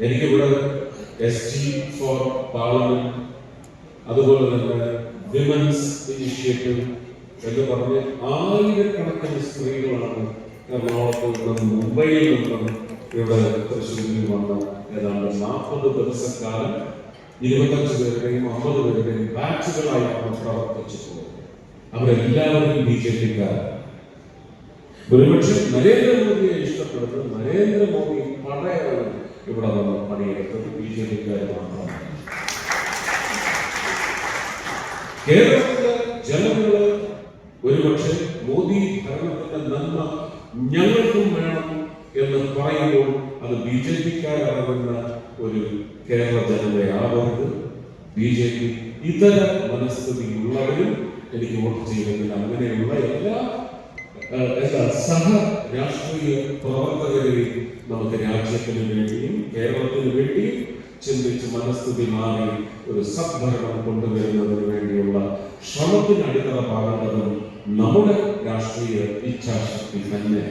എനിക്കിവിടെ S T four parliament അതുപോലെ തന്നെ വിമൻസ് ഇനിഷ്യേറ്റീവ് എന്ന് പറഞ്ഞ് ആയിരക്കണക്കിന് സ്ത്രീകളാണ് എറണാകുളത്ത് നിന്നും മുംബൈയിൽ നിന്നും ഇവിടെ തൃശ്ശൂരിൽ വന്ന് ഏതാണ്ട് നാൽപ്പത് ദിവസക്കാലം ഇരുപത്തഞ്ച് പേരുടെയും അമ്പത് പേരുടെയും ബാച്ചുകളായിട്ടാണ് പ്രവർത്തിച്ചു പോകുന്നത് അവരെല്ലാവരും ബി ജെ പിക്കാർ. ഒരുപക്ഷെ നരേന്ദ്രമോദിയെ ഇഷ്ടപ്പെടുന്നത് നരേന്ദ്രമോദി പടയാണ് ഇവിടെ വന്ന് പണിയെടുത്തത് ബി ജെ പിക്കാർ മാത്രമാണ് കേരളത്തിലെ ജനങ്ങൾ ഒരുപക്ഷെ മോദി ഭരണത്തിന്റെ നന്മ ഞങ്ങൾക്കും വേണം എന്ന് പറയുമ്പോൾ അത് ബി ജെ പിക്കാരടങ്ങുന്ന ഒരു കേരള ജനതയാവരുത് ബി ജെ പി ഇതര മനസ്ഥിതിയുള്ളവരും എനിക്ക് വോട്ട് ചെയ്യുമെങ്കിൽ അങ്ങനെയുള്ള എല്ലാ എന്താ സഹ രാഷ്ട്രീയ പ്രവർത്തകരെയും നമുക്ക് രാജ്യത്തിന് വേണ്ടിയും കേരളത്തിന് വേണ്ടിയും ചിന്തിച്ച് മനസ്ഥിതി മാറി ഒരു സദ്ഭരണം കൊണ്ടുവരുന്നതിന് വേണ്ടിയുള്ള ശ്രമത്തിന് അടിത്തറ പാകേണ്ടതും നമ്മുടെ രാഷ്ട്രീയ ഇച്ഛാശക്തി തന്നെ.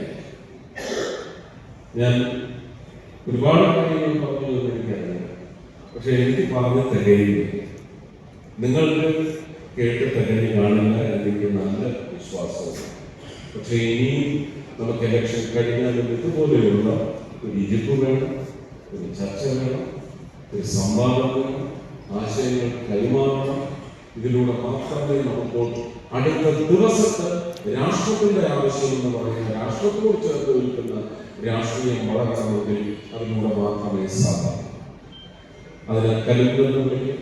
ഞാൻ ഒരുപാട് കാര്യങ്ങൾ പറഞ്ഞു എന്ന് എനിക്കറിയാം. പക്ഷെ എനിക്ക് പറഞ്ഞു തികയില്ല. നിങ്ങൾക്ക് കേട്ട് തികഞ്ഞ് കാണില്ല എനിക്ക് നല്ല വിശ്വാസവും പക്ഷെ ഇനിയും നമുക്ക് ഇലക്ഷൻ കഴിഞ്ഞാലും ഇതുപോലെയുള്ള ഒരു ഇരിപ്പ് വേണം ഒരു ചർച്ച വേണം ഒരു സംവാദം വേണം ആശയങ്ങൾ കൈമാറണം. ഇതിലൂടെ മാത്രമേ നമുക്ക് അടുത്ത ദിവസത്തെ രാഷ്ട്രത്തിന്റെ ആവശ്യം എന്ന് പറയുന്ന രാഷ്ട്രത്തോട് ചേർത്ത് നിൽക്കുന്ന രാഷ്ട്രീയം വളരണമെങ്കിൽ അതിലൂടെ മാത്രമേ സാധിക്കൂ അതിന് കലുങ്ക് എന്ന് വിളിക്കും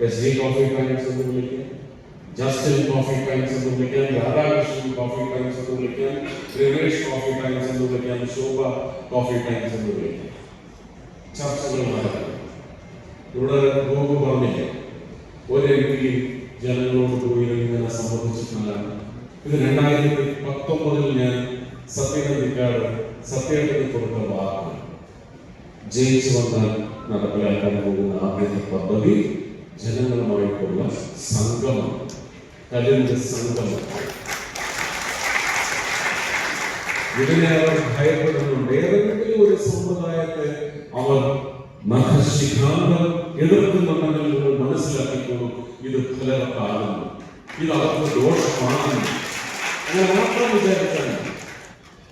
എസ് ഡി കോഫി ടൈംസ് എന്ന് വിളിക്കും ജസ്റ്റിൻ കോഫി ടൈംസ് എന്ന് വിളിക്കാം കോഫി ടൈംസ് എന്ന് വിളിക്കാം. രമേഷ് കോഫി ടൈംസ് എന്ന് വിളിക്കാം. ശോഭ കോഫി ടൈംസ് എന്ന് വിളിക്കാം. ചർച്ചകൾ നടക്കും. ഇവിടെ ഗോപു പറഞ്ഞില്ല ഒരു എം പി ജനങ്ങളോട് പോയി ഇങ്ങനെ സംബന്ധിച്ചിട്ടില്ല ഇത് രണ്ടായിരത്തി പത്തൊമ്പതിൽ ഞാൻ സത്യനന്ദിക്കാട് സത്യത്തിന് കൊടുത്ത വാക്ക്. ജയിച്ചു വന്നാൽ നടപ്പിലാക്കാൻ പോകുന്ന ആദ്യത്തെ പദ്ധതി ജനങ്ങളുമായിട്ടുള്ള സംഗമം. കലിന്റെ സംഗമം. ഇതിനെ അവർ ഭയപ്പെടുന്നുണ്ട് ഏതെങ്കിലും ഒരു സമ്പ്രദായത്തെ അവർ നഖശിഖാന്തം എതിർക്കുന്നുണ്ടെങ്കിൽ നിങ്ങൾ മനസ്സിലാക്കിക്കോളും. ഇത് ഫലവത്താകുന്നു. ഇത് അവർക്ക് ദോഷമാണ്. അങ്ങനെ മാത്രം വിചാരിച്ചാൽ.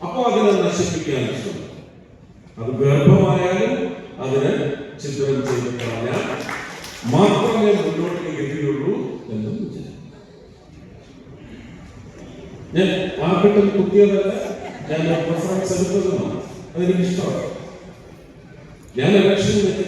അപ്പൊ അതിനെ നശിപ്പിക്കാൻ ശ്രമിക്കും. അത് ഗർഭമായാലും അതിനെ ചിത്രം ചെയ്ത് കളഞ്ഞാൽ മാത്രമേ മുന്നോട്ട് ഗതിയുള്ളൂ എന്നും വിചാരിക്കും. ഞാൻ ആർക്കിട്ടും കുത്തിയതല്ല ഞാൻ പ്രിഫറൻസ് എടുത്തതുമാണ് അതെനിക്ക് ഇഷ്ടമാണ്. ഞാൻ ഇലക്ഷനിൽ